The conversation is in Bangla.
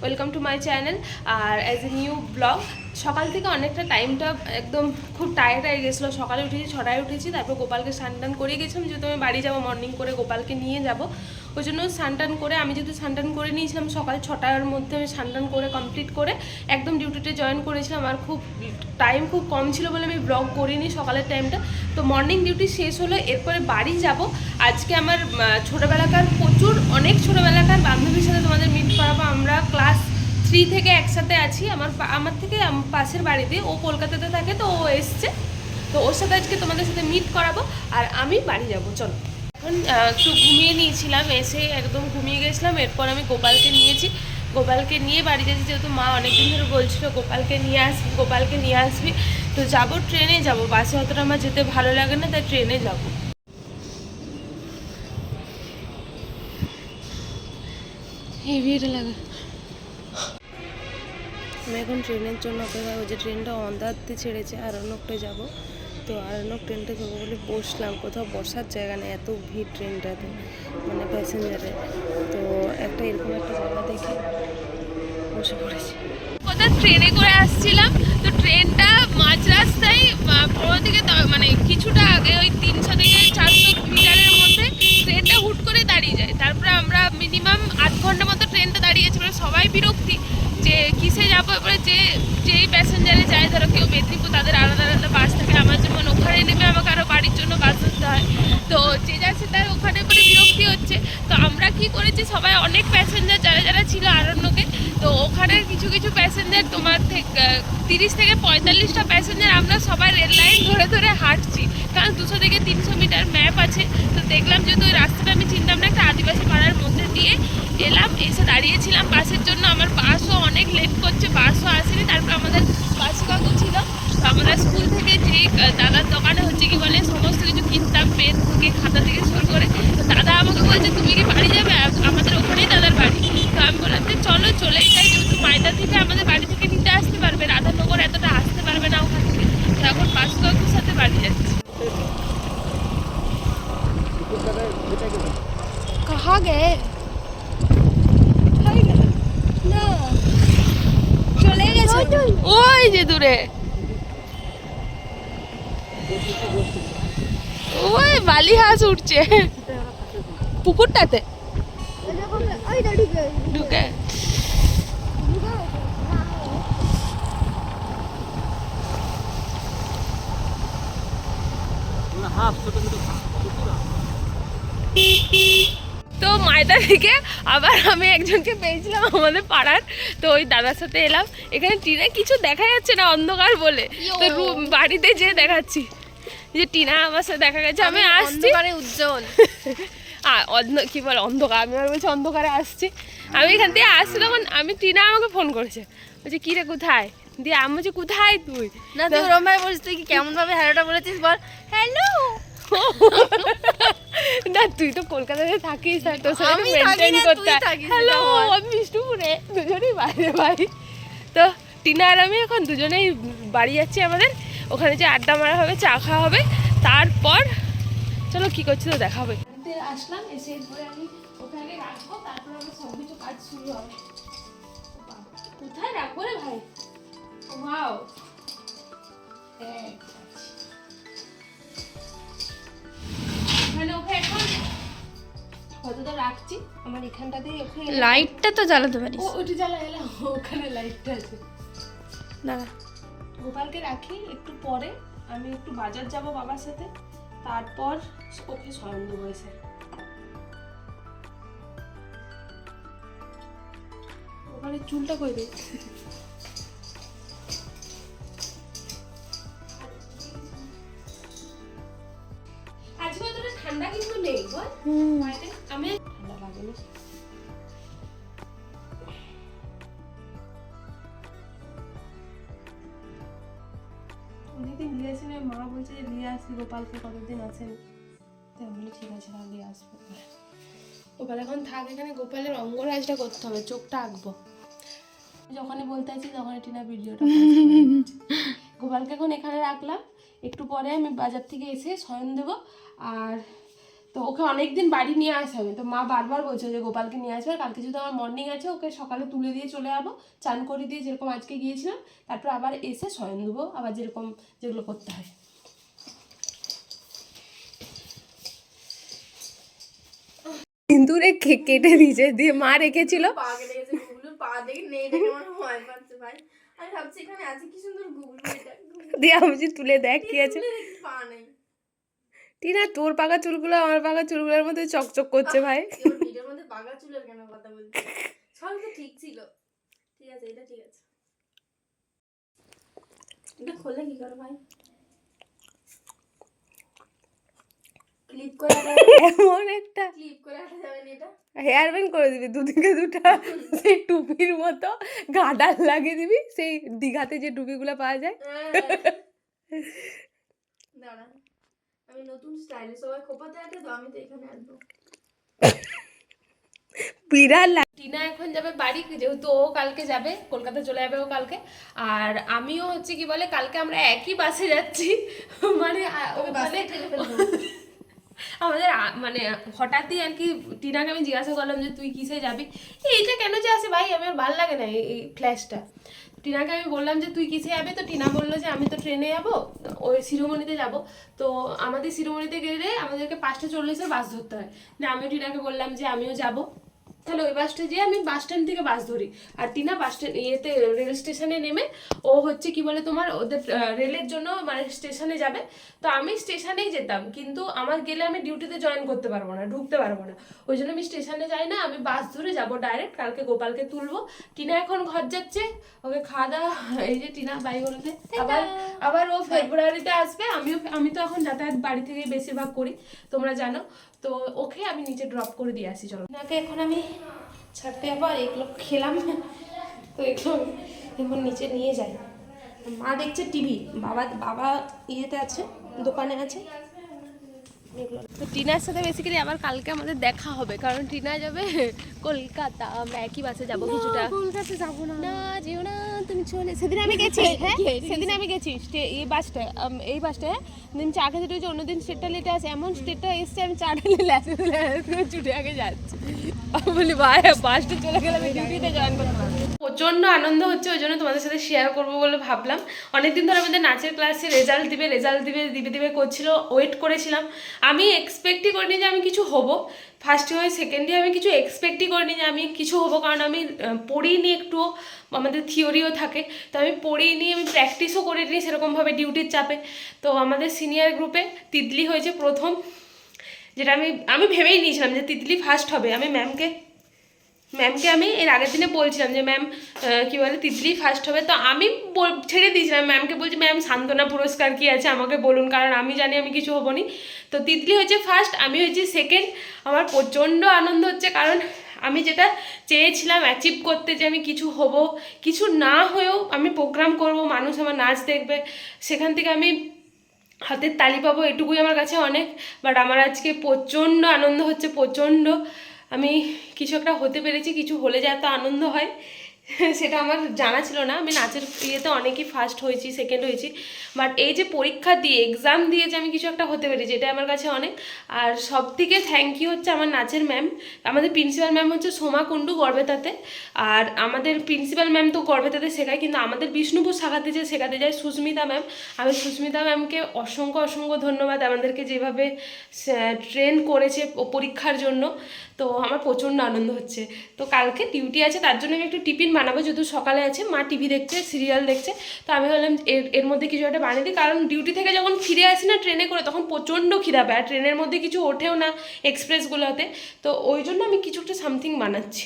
ওয়েলকাম টু মাই চ্যানেল আর অ্যাজ এ নিউ ব্লগ সকাল থেকে অনেকটা টাইমটা একদম খুব টায়ার্ড হয়ে গেছিল। সকালে উঠেছি, ছটায় উঠেছি, তারপর গোপালকে স্নান করে গেছিলাম। যেহেতু আমি বাড়ি যাব মর্নিং করে গোপালকে নিয়ে যাব। ওই জন্য স্নান করে আমি যেহেতু স্নান করে নিয়েছিলাম, সকাল ছটার মধ্যে আমি স্নান করে কমপ্লিট করে একদম ডিউটিতে জয়েন করেছিলাম। আর খুব টাইম খুব কম ছিল বলে আমি ব্লগ করিনি সকালের টাইমটা তো মর্নিং ডিউটি শেষ হলো, এরপরে বাড়ি যাব। আজকে আমার ছোটোবেলাকার, প্রচুর, অনেক ছোটোবেলাকার বান্ধবীর সাথে তোমাদের মিট করাবো। আমরা ক্লাস থ্রি থেকে একসাথে আছি। আমার আমার থেকে পাশের বাড়িতে। ও কলকাতাতে থাকে, তো ও এসছে। তো ওর সাথে আজকে তোমাদের সাথে মিট করাবো। আর আমি বাড়ি যাব, চলো। এখন একটু ঘুমিয়ে নিয়েছিলাম, এসে একদম ঘুমিয়ে গেছিলাম। এরপর আমি গোপালকে নিয়েছি। গোপালকে নিয়ে বাড়ি যাচ্ছি, যেহেতু মা অনেকদিন ধরে বলছিল, গোপালকে নিয়ে আসবি, গোপালকে নিয়ে আসবি। তো যাব, ট্রেনে যাব। বাসে অতটা আমার যেতে ভালো লাগে না, তাই ট্রেনে যাব। ভিড় লাগে। আমি এখন ট্রেনের জন্য অপেক্ষা যে ট্রেনটা অন্ধারতে ছেড়েছে আরণ্যকটে যাব। তো আরণ্যক ট্রেনটা যাব বলে বসলাম, কোথাও বসার জায়গা নেই, এত ভিড় ট্রেনটাতে মানে প্যাসেঞ্জারে তো একটা এরকম একটা জায়গা দেখে বসে পড়েছি। কোথাও ট্রেনে করে আসছিলাম। তো ট্রেনটা মাঝ রাস্তায় পনেরো থেকে মানে কিছুটা আগে, ওই তিনশো থেকে চারশো মিটারের মধ্যে ট্রেনটা হুট করে দাঁড়িয়ে যায় তারপরে আমরা মিনিমাম আধ ঘণ্টা মতো ট্রেনটা দাঁড়িয়েছে মানে সবাই বিরক্তি যে কিসে যাব, এবারে যে, যেই প্যাসেঞ্জারে যায়, ধরো কেউ মেদিনীপুর, তাদের আলাদা আলাদা বাস থাকে আমার যেমন ওখানে নেমে আমাকে আরও বাড়ির জন্য বাস ধরতে হয় তো যে যাচ্ছে তার ওখানে পরে বিরক্তি হচ্ছে তো আমরা কি করেছি সবাই অনেক প্যাসেঞ্জার যারা যারা ছিল আরণ্যকে তো ওখানে কিছু কিছু প্যাসেঞ্জার তোমার থেকে তিরিশ থেকে পঁয়তাল্লিশটা প্যাসেঞ্জার আমরা সবাই রেল লাইন ধরে ধরে হাঁটছি। কারণ দুশো থেকে তিনশো মিটার ম্যাপ আছে। তো দেখলাম যেহেতু ওই রাস্তাটা আমি চিনতাম না একটা আদিবাসী পাড়ার মধ্যে দিয়ে এলাম এসে দাঁড়িয়েছিলাম বাসের জন্য। আমার বাসও অনেক লেট করছে বাসও আসেনি। তারপর আমাদের বাস ছিল? তো আমরা স্কুল থেকে আহ, দাদার দোকানে ওই বালি হাঁস উঠছে। পুকুরটাতে? তো ঢুকে। তো মায়দা থেকে আবার আমি একজনকে পেয়েছিলাম আমাদের পাড়ার। তো ওই দাদার সাথে এলাম। এখানে টিনে কিছু দেখা যাচ্ছে না অন্ধকার বলে। তো বাড়িতে যেয়ে দেখাচ্ছি। যে টিনা আমার সাথে দেখা গেছে আমি আসছি। অন্ধকারে উজ্জ্বল। আর অন্ধ কি বলে অন্ধকার আমি আর বলছি অন্ধকারে আসছি। আমি এখান থেকে আসছি তখন আমি টিনা আমাকে ফোন করেছে। বলছে কী রে কোথায়? দিয়ে আমি বলছি কোথায় তুই? না তুই ওরম ভাবে বলিস তুই কি কেমন ভাবে হ্যালোটা বলেছিস বল। হ্যালো! না তুই তো কলকাতাতে থাকিস আর তোর সাথে মেনটেন করতে হ্যালো। আমি বিষ্ণুপুরে দুজনেই বাইরে বাড়ি তো টিনা আর আমি এখন দুজনেই বাড়ি যাচ্ছি আমাদের। ওখানে যে আড্ডা মারা হবে চা খাওয়া হবে তারপর চলো কি করছি তো দেখা হবে আসলাম এসে এরপরে আমি ওখানে রাখব তারপর আমার সব কিছু কাজ শুরু হবে। কোথায় রাখব রে ভাই? ওয়াও। লাইটটা তো জ্বালাতে পারিস। জ্বালা ওখানে লাইটটা আছে। দাঁড়া। গোপালকে রাখি একটু পরে আমি একটু বাজার যাব বাবার সাথে। তারপর ওকে স্বয়ং এসে। ওখানে চুলটা কই রে? আজকে অতটা ঠান্ডা কিন্তু নেই বল? বাড়িতে বলছে যে নিয়ে আসবি গোপালকে কতদিন আছেন তো আমি বলি ঠিক আছে তাহলে আসব গোপাল এখন থাক এখানে গোপালের অঙ্গরাজটা করতে হবে চোখটা আঁকবো। যখনই বলতে আছি তখনই টিনা ভিডিওটা গোপালকে এখন এখানে রাখলাম। একটু পরে আমি বাজার থেকে এসে শয়ন দেবো। আর তো ওকে অনেক দিন বাড়ি নিয়ে আসা হবে তো মা বারবার বলছে যে গোপালকে নিয়ে আসবে কালকে যেহেতু আমার মর্নিং আছে ওকে সকালে তুলে দিয়ে চলে যাব চান করে দিয়ে যেরকম আজকে গিয়েছিলাম তারপর আবার এসে শয়ন দেবো আবার যেরকম যেগুলো করতে হয়। সিঁদুরে কেটে দিয়েছে দিয়ে মা রেখেছিল। দিয়ে আমি তুলে দেখ কি আছে। পা নেই। টিনা তোর পাকা চুলগুলো আমার পাকা চুলগুলোর মধ্যে চকচক করছে ভাই। চুলের কেন কথা বলছি সব তো ঠিক ছিল। ঠিক আছে এটা ঠিক আছে। এটা খোলে কি করে ভাই? ক্লিপ করে এমন একটা ক্লিপ করে আটা যাবে না এটা। হেয়ার ব্যান্ড করে দিবি দুদিকে দুটা সেই টুপির মতো গাডাল লাগিয়ে দিবি সেই দীঘাতে যে টুপিগুলো পাওয়া যায়। দাঁড়া আমি নতুন স্টাইলে সবাই খোপাতে আটে তো আমি তো এখানে আসব। বিড়াল টিনা এখন যাবে বাড়ি যেহেতু ও কালকে যাবে কলকাতা চলে যাবে ও কালকে। আর আমিও হচ্ছে কি বলে কালকে আমরা একই বাসে যাচ্ছি। মানে আ- ও মানে আমাদের মানে হঠাৎই আর কি টিনাকে আমি জিজ্ঞাসা করলাম যে, তুই কিসে যাবি? এইটা কেন যে আসে ভাই? আমার ভালো লাগে না এই- ফ্ল্যাশটা টিনাকে আমি বললাম যে, তুই কিসে যাবি? তো টিনা বলল যে, আমি তো ট্রেনে যাব, ওই শিরোমণিতে যাব। তো আমাদের শিরোমণিতে গেলে আমাদেরকে পাঁচটা চল্লিশের বাস ধরতে হয়। না আমিও টিনাকে বললাম যে, আমিও যাব। তাহলে ওই বাসটা যেয়ে আমি বাস স্ট্যান্ড থেকে বাস ধরি। আর টিনা বাস স্ট্যান্ড ইয়েতে রেল স্টেশনে নেমে ও হচ্ছে কি বলে তোমার ওদের রেলের জন্য মানে স্টেশনে যাবে। তো আমি স্টেশনেই যেতাম কিন্তু আমার গেলে আমি ডিউটিতে জয়েন করতে পারব না ঢুকতে পারব না। ওই জন্য আমি স্টেশনে যাই না আমি বাস ধরে যাব ডাইরেক্ট কালকে গোপালকে তুলবো। টিনা এখন ঘর যাচ্ছে ওকে খাওয়া দাওয়া এই যে টিনা বাই বলতে আবার আবার ও ফেব্রুয়ারিতে আসবে আমিও আমি তো এখন যাতায়াত বাড়ি থেকে বেশিরভাগ করি তোমরা জানো। তো ওকে আমি নিচে ড্রপ করে দিয়ে আসি, চলো। নাকে এখন আমি ছাড়তে যাব আর এগুলো খেলাম। তো এগুলো এখন নিচে নিয়ে যাই। মা দেখছে টিভি, বাবা বাবা ইয়েতে আছে, দোকানে আছে। তো টিনার সাথে বেসিক্যালি আবার কালকে আমাদের দেখা হবে। কারণ টিনা যাবে কলকাতা। আমরা একই বাসে যাব কিছুটা। কলকাতা যাব না। না যেও না তুমি চলে সেদিন আমি গেছি হ্যাঁ? সেদিন আমি গেছি এই বাসটায় আম, এই বাসটায় দিন চা খেতে রয়েছে অন্যদিন স্টেটটা লেটে আছে। এমন স্টেটটা এসছে আমি চাটা নিলে আসে ছুটে আগে যাচ্ছি। আমি বলি ভাই বাসটা চলে গেলে আমি ডিউটিতে জয়েন প্রচণ্ড আনন্দ হচ্ছে, ওই জন্য তোমাদের সাথে শেয়ার করব বলে ভাবলাম। অনেকদিন ধরে আমাদের নাচের ক্লাসে রেজাল্ট দিবে রেজাল্ট দিবে দিবে দিবে করছিল ওয়েট করেছিলাম। আমি এক্সপেক্টই করিনি যে আমি কিছু হব। ফার্স্ট ইয়ার সেকেন্ড ইয়ার আমি কিছু এক্সপেক্টই করিনি যে আমি কিছু হব, কারণ আমি পড়িনি একটুও, আমাদের থিওরিও থাকে। তো আমি পড়িনি, আমি প্র্যাকটিসও করিনি সেরকমভাবে ডিউটির চাপে। তো আমাদের সিনিয়র গ্রুপে তিতলি হয়েছে প্রথম, যেটা আমি আমি ভেবেই নিয়েছিলাম যে তিতলি ফার্স্ট হবে। আমি ম্যামকে ম্যামকে আমি এর আগের দিনে বলছিলাম যে ম্যাম কী বলে, তিতলি ফার্স্ট হবে। তো আমি ছেড়ে দিয়েছিলাম। ম্যামকে বলছি ম্যাম সান্ত্বনা পুরস্কার কী আছে আমাকে বলুন, কারণ আমি জানি আমি কিছু হব নি তো তিতলি হচ্ছে ফার্স্ট আমি হয়েছি সেকেন্ড আমার প্রচণ্ড আনন্দ হচ্ছে, কারণ আমি যেটা চেয়েছিলাম অ্যাচিভ করতে যে আমি কিছু হব, কিছু না হয়েও আমি প্রোগ্রাম করব, মানুষ আমার নাচ দেখবে। সেখান থেকে আমি হাতের তালি পাবো, এটুকুই আমার কাছে অনেক। বাট আমার আজকে প্রচণ্ড আনন্দ হচ্ছে, প্রচণ্ড। আমি কিছু একটা হতে পেরেছি, কিছু হলে যা এত আনন্দ হয়, সেটা আমার জানা ছিল না। আমি নাচের ইয়েতে অনেকই ফার্স্ট হয়েছি সেকেন্ড হয়েছি। বাট এই যে পরীক্ষা দিয়ে এক্সাম দিয়ে যে আমি কিছু একটা হতে পেরেছি এটা আমার কাছে অনেক। আর সব থেকে থ্যাংক ইউ হচ্ছে আমার নাচের ম্যাম আমাদের প্রিন্সিপাল ম্যাম হচ্ছে সোমা কুণ্ডু গড়বেতাতে। আর আমাদের প্রিন্সিপাল ম্যাম তো গড়বেতাতে শেখায়, কিন্তু আমাদের বিষ্ণুপুর শাখাতে যে শেখাতে যায় সুস্মিতা ম্যাম আমি সুস্মিতা ম্যামকে অসংখ্য অসংখ্য ধন্যবাদ আমাদেরকে যেভাবে ট্রেন করেছে পরীক্ষার জন্য। তো আমার প্রচণ্ড আনন্দ হচ্ছে। তো কালকে ডিউটি আছে, তার জন্য আমি একটু টিফিন বানাবো, যেহেতু সকালে আছে, মা টিভি দেখছে সিরিয়াল দেখছে। তো আমি ভাবলাম এর এর মধ্যে কিছু একটা বানিয়ে দিই, কারণ ডিউটি থেকে যখন ফিরে আসি না ট্রেনে করে, তখন প্রচণ্ড খিদা পায়। আর ট্রেনের মধ্যে কিছু ওঠেও না এক্সপ্রেসগুলোতে তো ওই জন্য আমি কিছু একটা সামথিং বানাচ্ছি।